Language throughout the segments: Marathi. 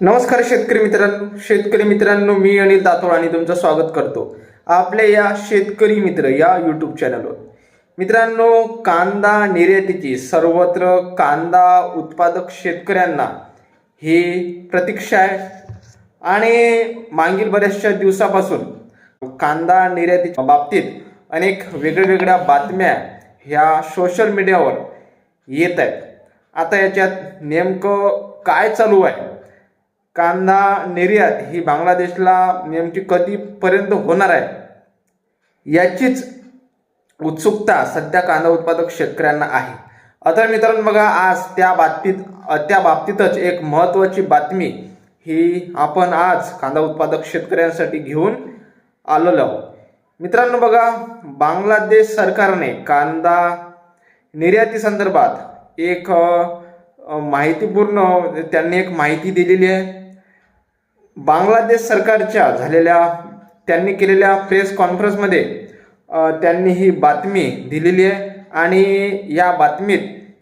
नमस्कार शेतकरी मित्रांनो. शेतकरी मित्रांनो मी अनिल दातोळ आणि तुमचं स्वागत करतो आपल्या या शेतकरी मित्र या यूट्यूब चॅनलवर मित्रांनो कांदा निर्यातीची सर्वत्र कांदा उत्पादक शेतकऱ्यांना ही प्रतीक्षा आहे. आणि मागील बऱ्याचशा दिवसापासून कांदा निर्यातीच्या बाबतीत अनेक वेगळ्या बातम्या ह्या सोशल मीडियावर येत आहेत. आता याच्यात नेमकं काय चालू आहे? कांदा निर्यात ही बांगलादेशला नेमकी कधीपर्यंत होणार आहे? याचीच उत्सुकता सध्या कांदा उत्पादक शेतकऱ्यांना आहे. आता मित्रांनो बघा आज त्या बाबतीत त्या बाबतीतच एक महत्त्वाची बातमी ही आपण आज कांदा उत्पादक शेतकऱ्यांसाठी घेऊन आलेलो आहोत. मित्रांनो बघा बांगलादेश सरकारने कांदा निर्याती संदर्भात एक माहितीपूर्ण त्यांनी एक माहिती दिलेली आहे. बांगलादेश सरकारच्या झालेल्या त्यांनी केलेल्या प्रेस कॉन्फरन्समध्ये त्यांनी ही बातमी दिलेली आहे. आणि या बातमीत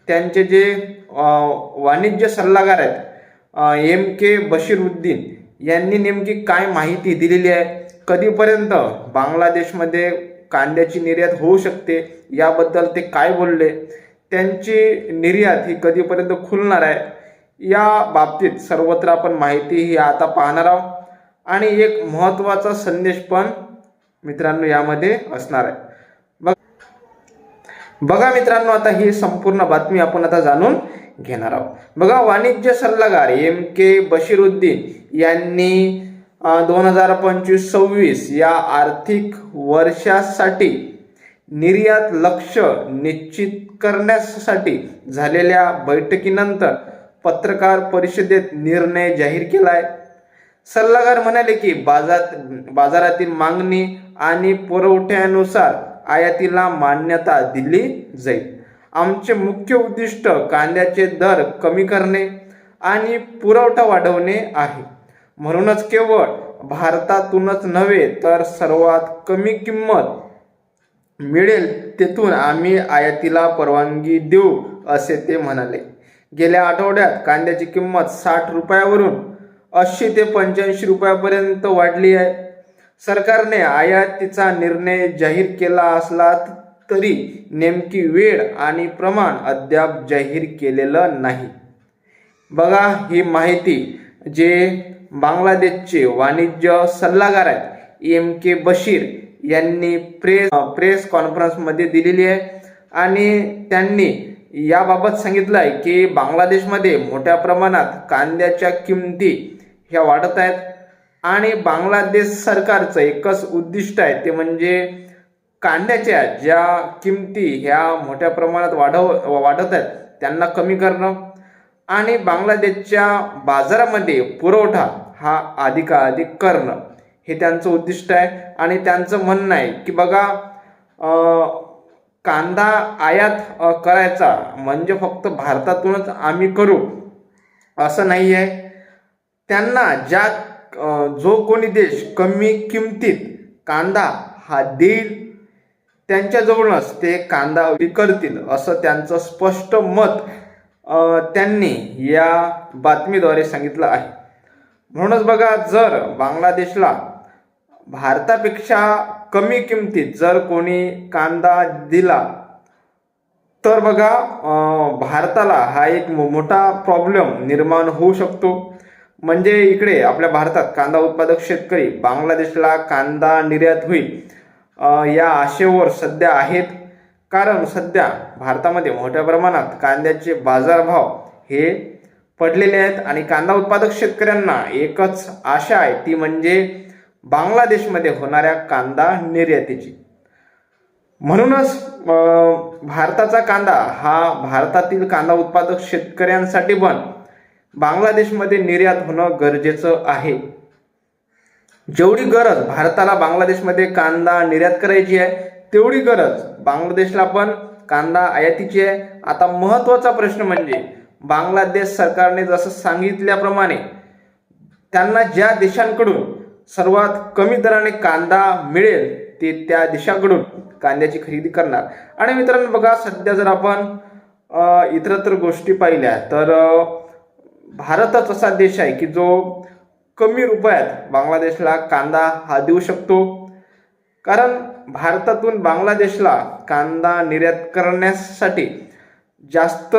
त्यांचे जे वाणिज्य सल्लागार आहेत एम के बशीरुद्दीन यांनी नेमकी काय माहिती दिलेली आहे? कधीपर्यंत बांगलादेशमध्ये कांद्याची निर्यात होऊ शकते? याबद्दल ते काय बोलले? त्यांची निर्यात ही कधीपर्यंत खुलणार आहे? या बाबतीत सर्वत्र आपण माहिती ही आता पाहणार आहोत. आणि एक महत्त्वाचा संदेश पण मित्रांनो यामध्ये असणार आहे. बघ बघा मित्रांनो आता ही संपूर्ण बातमी आपण आता जाणून घेणार आहोत. बघा वाणिज्य सल्लागार एम के बशीरुद्दीन यांनी दोन हजार पंचवीस सव्वीस या आर्थिक वर्षासाठी निर्यात लक्ष निश्चित करण्यासाठी झालेल्या बैठकीनंतर पत्रकार परिषदेत निर्णय जाहीर केलाय. सल्लागार म्हणाले की बाजार बाजारातील मागणी आणि पुरवठ्यानुसार आयातीला मान्यता दिली जाईल. आमचे मुख्य उद्दिष्ट कांद्याचे दर कमी करणे आणि पुरवठा वाढवणे आहे. म्हणूनच केवळ भारतातूनच नव्हे तर सर्वात कमी किंमत मिळेल तेथून आम्ही आयातीला परवानगी देऊ असे ते म्हणाले. गेल्या आठवड्यात कांद्याची किंमत साठ रुपयावरून ऐंशी ते पंच्याऐंशी रुपयापर्यंत वाढली आहे. सरकारने आयातीचा निर्णय जाहीर केला असला तरी नेमकी वेळ आणि प्रमाण अद्याप जाहीर केलेलं नाही. बघा ही माहिती जे बांगलादेशचे वाणिज्य सल्लागार आहेत एम के बशीर यांनी प्रेस प्रेस कॉन्फरन्समध्ये दिलेली आहे. आणि त्यांनी याबाबत सांगितलं आहे की बांगलादेशमध्ये मोठ्या प्रमाणात कांद्याच्या किमती ह्या वाढत आहेत. आणि बांगलादेश सरकारचं एकच उद्दिष्ट आहे ते म्हणजे कांद्याच्या ज्या किमती ह्या मोठ्या प्रमाणात वाढव वाढत आहेत त्यांना कमी करणं. आणि बांगलादेशच्या बाजारामध्ये पुरवठा हा अधिकाधिक करणं हे त्यांचं उद्दिष्ट आहे. आणि त्यांचं म्हणणं आहे की बघा कांदा आयात करायचा म्हणजे फक्त भारतातूनच आम्ही करू असं नाही आहे त्यांना ज्या जो कोणी देश कमी किमतीत कांदा हा देईल त्यांच्याजवळच ते कांदा विकतील असं त्यांचं स्पष्ट मत त्यांनी या बातमीद्वारे सांगितलं आहे. म्हणूनच बघा जर बांगलादेशला भारतापेक्षा कमी किमतीत जर कोणी कांदा दिला तर बघा भारताला हा एक मो- मोठा प्रॉब्लेम निर्माण होऊ शकतो. म्हणजे इकडे आपल्या भारतात कांदा उत्पादक शेतकरी बांगलादेशला कांदा निर्यात होईल. या आशेवर सध्या आहेत. कारण सध्या भारतामध्ये मोठ्या प्रमाणात कांद्याचे बाजारभाव हे पडलेले आहेत. आणि कांदा उत्पादक शेतकऱ्यांना एकच आशा आहे ती म्हणजे बांगलादेशमध्ये होणाऱ्या कांदा निर्यातीची. म्हणूनच भारताचा कांदा हा भारतातील कांदा उत्पादक शेतकऱ्यांसाठी पण बांगलादेशमध्ये निर्यात होणं गरजेचं आहे. जेवढी गरज भारताला बांगलादेशमध्ये कांदा निर्यात करायची आहे तेवढी गरज बांगलादेशला पण कांदा आयातीची आहे. आता महत्त्वाचा प्रश्न म्हणजे बांगलादेश सरकारने जसं सांगितल्याप्रमाणे त्यांना ज्या देशांकडून सर्वात कमी दराने कांदा मिळेल ते त्या देशाकडून कांद्याची खरेदी करणार. आणि मित्रांनो बघा सध्या जर आपण इतरत्र गोष्टी पाहिल्या तर भारतच असा देश आहे की जो कमी रुपयात बांगलादेशला कांदा हा देऊ शकतो. कारण भारतातून बांगलादेशला कांदा निर्यात करण्यासाठी जास्त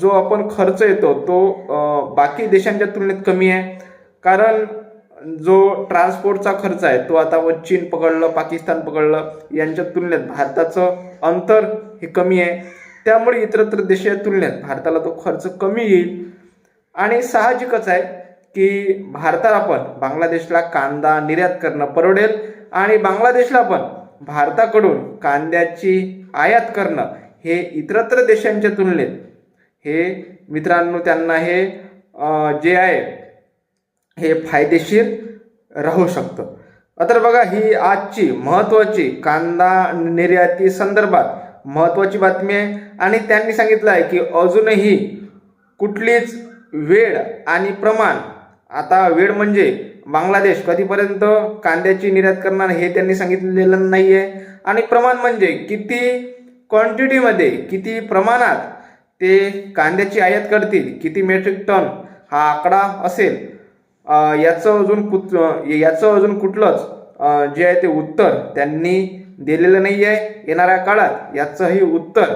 जो आपण खर्च येतो तो बाकी देशांच्या तुलनेत कमी आहे. कारण जो ट्रान्सपोर्टचा खर्च आहे तो आता व चीन पकडलं पाकिस्तान पकडलं यांच्या तुलनेत भारताचं अंतर हे कमी आहे. त्यामुळे इतरत्र देशाच्या तुलनेत भारताला तो खर्च कमी येईल. आणि साहजिकच आहे की भारताला पण बांगलादेशला कांदा निर्यात करणं परवडेल आणि बांगलादेशला पण भारताकडून कांद्याची आयात करणं हे इतरत्र देशांच्या तुलनेत हे मित्रांनो त्यांना हे जे आहे हे फायदेशीर राहू शकतं. तर बघा ही आजची महत्त्वाची कांदा निर्याती संदर्भात महत्त्वाची बातमी आहे. आणि त्यांनी सांगितलं आहे की अजूनही कुठलीच वेळ आणि प्रमाण आता वेळ म्हणजे बांगलादेश कधीपर्यंत कांद्याची निर्यात करणार हे त्यांनी सांगितलेलं नाही आहे आणि प्रमाण म्हणजे किती क्वांटिटीमध्ये किती प्रमाणात ते कांद्याची आयात करतील किती मेट्रिक टन हा आकडा असेल याचं अजून कुत याचं अजून कुठलंच जे आहे ते उत्तर त्यांनी दिलेलं नाही आहे येणाऱ्या काळात. याचंही उत्तर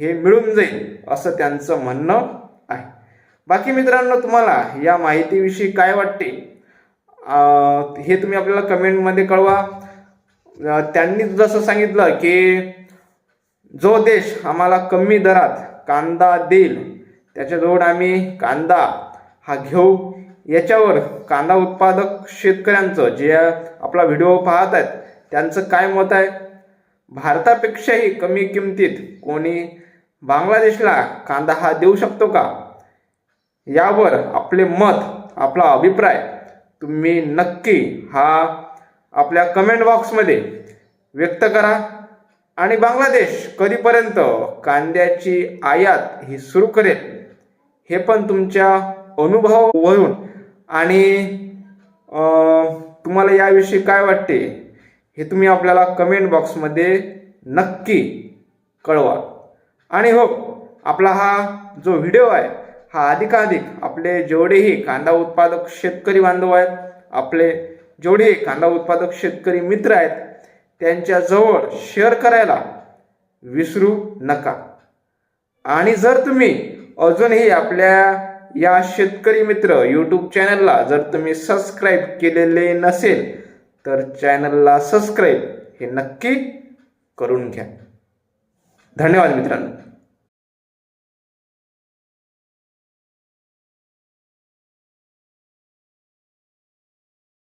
हे मिळून जाईल असं त्यांचं म्हणणं आहे. बाकी मित्रांनो तुम्हाला या माहितीविषयी काय वाटते? हे तुम्ही आपल्याला कमेंटमध्ये कळवा. त्यांनी जसं सांगितलं की जो देश आम्हाला कमी दरात कांदा देईल त्याच्याजवळ आम्ही कांदा हा घेऊ. याच्यावर कांदा उत्पादक शेतकऱ्यांचं जे आपला व्हिडिओ पाहत आहेत त्यांचं काय मत आहे? भारतापेक्षाही कमी किमतीत कोणी बांगलादेशला कांदा हा देऊ शकतो का? यावर आपले मत आपला अभिप्राय तुम्ही नक्की हा आपल्या कमेंट बॉक्समध्ये व्यक्त करा. आणि बांगलादेश कधीपर्यंत कांद्याची आयात ही सुरू करेल हे पण तुमच्या अनुभवावरून आणि तुम्हाला याविषयी काय वाटते हे तुम्ही आपल्याला कमेंट बॉक्समध्ये नक्की कळवा. आणि हो आपला हा जो व्हिडिओ आहे हा अधिकाधिक आपले जेवढेही कांदा उत्पादक शेतकरी बांधव आहेत आपले जेवढे कांदा उत्पादक शेतकरी मित्र आहेत त्यांच्याजवळ शेअर करायला विसरू नका. आणि जर तुम्ही अजूनही आपल्या या शेतकरी मित्र यूट्यूब चॅनलला जर तुम्ही सबस्क्राईब केलेले नसेल तर चॅनलला सबस्क्राईब हे नक्की करून घ्या. धन्यवाद मित्रांनो.